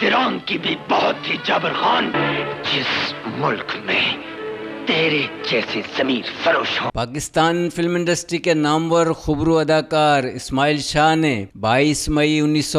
फिरौन की भी बहुत ही जबर खान जिस मुल्क में तेरे जैसे जमीर फरोश हो। पाकिस्तान फ़िल्म इंडस्ट्री के नामवर खुबरू अदाकार इस्माइल शाह ने 22 मई उन्नीस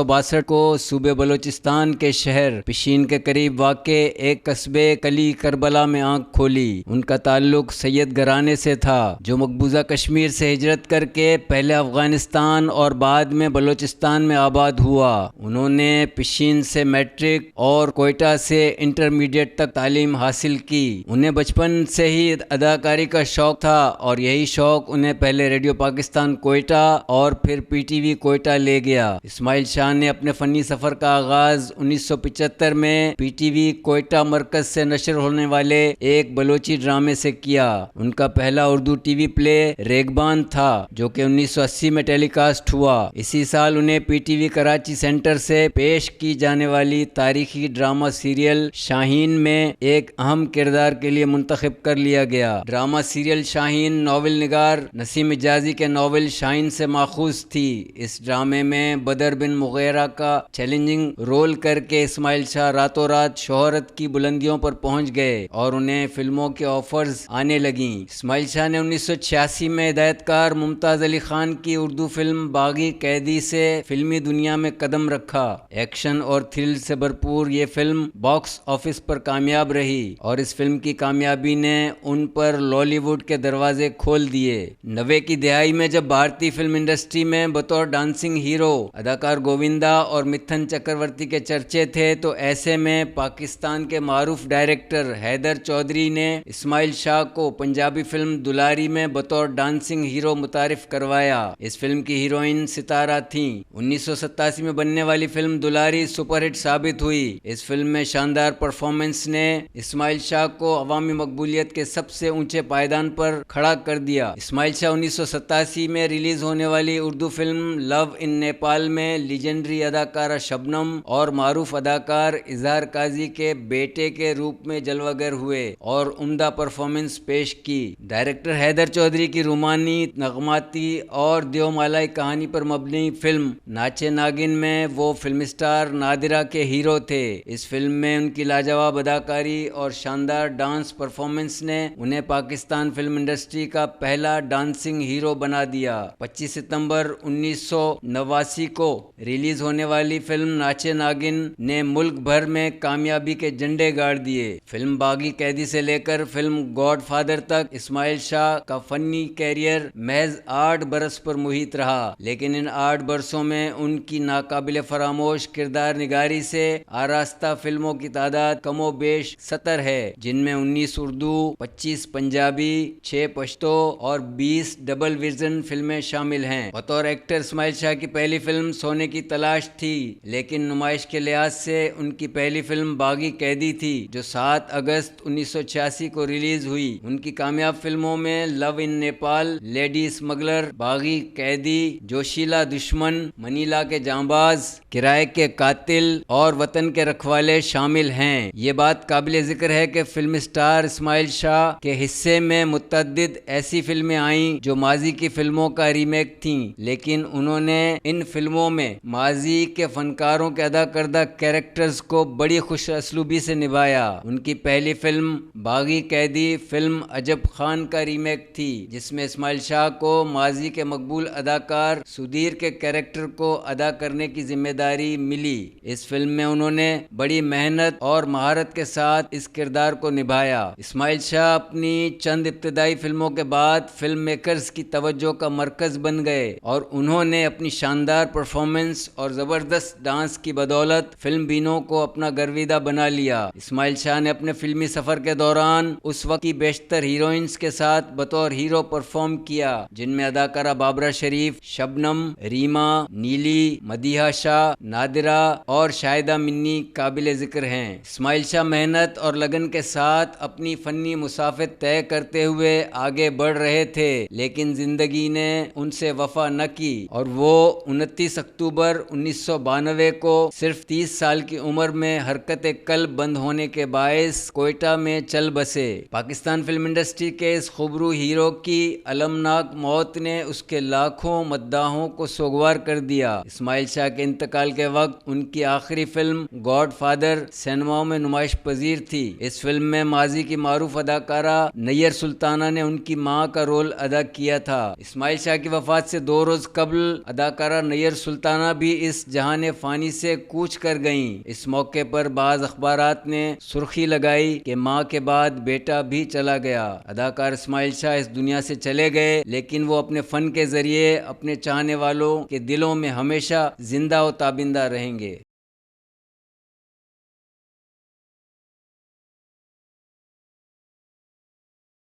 को सूबे बलोचिस्तान के शहर पिशीन के करीब वाक़ एक कस्बे कली करबला में आँख खोली। उनका ताल्लुक सैयद घराने से था, जो मकबूजा कश्मीर से हिजरत करके पहले अफ़गानिस्तान और बाद में बलोचिस्तान में आबाद हुआ। उन्होंने पिशीन से मैट्रिक और कोयटा से इंटरमीडिएट तक तालीम हासिल की। उन्हें बचपन से ही अदाकारी का शौक था और यही शौक उन्हें पहले रेडियो पाकिस्तान कोयटा और फिर पीटीवी कोयटा ले गया। इस्माइल शाह ने अपने फनी सफ़र का आगाज़ 1975 में पीटीवी कोयटा मरकज से नशर होने वाले एक बलोची ड्रामे से किया। उनका पहला उर्दू टीवी प्ले रेगबान था, जो कि 1980 में टेलीकास्ट हुआ। इसी साल उन्हें पीटीवी कराची सेंटर से पेश की जाने वाली तारीखी ड्रामा सीरियल शाहीन में एक अहम किरदार के लिए मुंतखब कर लिया गया। Drama serial Shaheen novel Nigar Naseem Ijazi के नावल शाहीन से माखूज थी। इस ड्रामे में बदर बिन मुगैरा का चैलेंजिंग रोल करके इस्माइल शाह रातों रात शोहरत की बुलंदियों पर पहुँच गए और उन्हें फ़िल्मों के ऑफर्स आने लगी। इस्माइल शाह ने उन्नीस में हिदायतकार मुमताज़ अली खान की उर्दू फ़िल्म बागी कैदी से फिल्मी दुनिया में कदम रखा। एक्शन और थ्रिल से भरपूर ये फ़िल्म बॉक्स ऑफ़िस पर कामयाब रही और इस फ़िल्म की कामयाबी ने उन पर लॉलीवुड के दरवाजे खोल दिए। नवे की दिहाई में जब भारतीय फ़िल्म इंडस्ट्री में बतौर डांसिंग हीरो अदाकार गोविंदा और मिथन चक्रवर्ती के चर्चे थे तो ऐसे में पाकिस्तान के मारूफ डायरेक्टर हैदर चौधरी ने इस्माइल शाह को पंजाबी फ़िल्म दुलारी में बतौर डांसिंग हीरो मुतारिफ करवाया। इस फ़िल्म की हीरोइन सितारा थी। उन्नीस सौ सत्तासी में बनने वाली फ़िल्म दुलारी सुपरहिट साबित हुई। इस फ़िल्म में शानदार परफॉर्मेंस ने इस्माइल शाह को अवामी मकबूलियत के सबसे ऊँचे पायदान पर खड़ा कर दिया। इस्माइल शाह उन्नीस सौ सतासी में रिलीज़ होने वाली Urdu film love in Nepal में लीजेंडरी अदाकारा शबनम और मारूफ अदाकार इजहार काजी के बेटे के रूप में जलवागर हुए और उम्दा परफॉर्मेंस पेश की। डायरेक्टर हैदर चौधरी की रुमानी, नगमाती और देवमालाई कहानी पर मबनी फ़िल्म नाचे नागिन में वो फ़िल्म स्टार नादिरा के हीरो थे। इस फ़िल्म में उनकी लाजवाब अदाकारी और शानदार डांस परफॉर्मेंस ने उन्हें पाकिस्तान फ़िल्म इंडस्ट्री का पहला डांसिंग हीरो बना दिया। 25 सितंबर उन्नीस को रिलीज़ होने वाली फ़िल्म नाचे नागिन ने मुल्क भर में कामयाबी के झंडे गाड़ दिए। फ़िल्म बागी कैदी से लेकर फ़िल्म गॉड फादर तक इस्माइल शाह का फनी कैरियर महज आठ बरस पर मुहित रहा। लेकिन इन आठ बरसों में उनकी नाकाबिल फरामोश किरदार निगारी से आरास्ता फ़िल्मों की तादाद कमो बेश सतर है, जिनमें उन्नीस उर्दू पच्चीस पंजाबी, छह पश्तो और बीस डबल विजन फ़िल्में शामिल हैं। बतौर एक्टर इसमाइल शाह की पहली फ़िल्म सोने की तलाश थी, लेकिन नुमाइश के लिहाज से उनकी पहली फ़िल्म बागी कैदी थी, जो 7 अगस्त 1986 को रिलीज़ हुई। उनकी कामयाब फ़िल्मों में love in Nepal, lady smuggler, Baghi Qaidi, Joshila दुश्मन, मनीला के जांबाज, किराए के कातिल और वतन के रखवाले शामिल हैं। ये बात काबिल ज़िक्र है कि फ़िल्म स्टार इस्माइल शाह के हिस्से में मुतद ऐसी फ़िल्में आईं जो माजी की फ़िल्मों का रीमेक थीं, लेकिन उन्होंने इन फ़िल्मों में माजी के फनकारों के अदा करदा कैरेक्टर्स को बड़ी खुश असलूबी से निभाया। उनकी पहली फ़िल्म, बागी कैदी फ़िल्म अजब खान का रीमेक थी, जिसमें इस्माइल शाह को माजी के मकबूल अदाकार सुधीर के कैरेक्टर को अदा करने की ज़िम्मेदारी मिली। इस फ़िल्म में उन्होंने बड़ी मेहनत और महारत के साथ इस किरदार को निभाया। इस्माइल शाह अपनी चंद इब्तदाई फ़िल्मों के बाद फ़िल्म मेकर्स की तवज्जो का मरकज बन गए और उन्होंने अपनी शानदार परफॉर्मेंस और ज़बरदस्त डांस की बदौलत फ़िल्म बीनों को अपना गर्विदा बना लिया। इस्माइल शाह ने अपने फिल्मी सफ़र के दौरान उस वक्त की बेशतर हीरोइंस के साथ बतौर हीरो परफॉर्म किया, जिनमें अदाकारा बाबरा शरीफ, शबनम, रीमा, नीली, मदिहा शाह, नादिरा और शाहिदा मिन्नी काबिल ज़िक्र हैं। इस्माइल शाह मेहनत और लगन के साथ अपनी फनी अपनी मुसाफिर तय करते हुए आगे बढ़ रहे थे, लेकिन ज़िंदगी ने उनसे वफा न की। और वो 29 अक्टूबर उन्नीस को सिर्फ़ 30 साल की उम्र में हरकत कल बंद होने के बायस कोयटा में चल बसे। पाकिस्तान फ़िल्म इंडस्ट्री के इस खुबरू हीरो की अलमनाक मौत ने उसके लाखों मद्दाहों को सोगवार कर दिया। इस्माइल शाह के इंतकाल के वक्त उनकी आखिरी फ़िल्म गॉड फादर सिनेमाओं में नुमाइश पजीर थी। इस फ़िल्म में माजी की मारूफ अदाकारा नैयर सुल्ताना ने उनकी माँ का रोल अदा किया था। इस्माइल शाह की वफात से दो रोज कबल अदाकारा नैयर सुल्ताना भी इस जहान फ़ानी से कूच कर गईं। इस मौके पर बाज अखबार ने सुर्खी लगाई कि माँ के बाद बेटा भी चला गया। अदाकार इस्माइल शाह इस दुनिया से चले गए, लेकिन वो अपने फ़न के ज़रिए अपने चाहने वालों के दिलों में हमेशा ज़िंदा और ताबिंदा रहेंगे।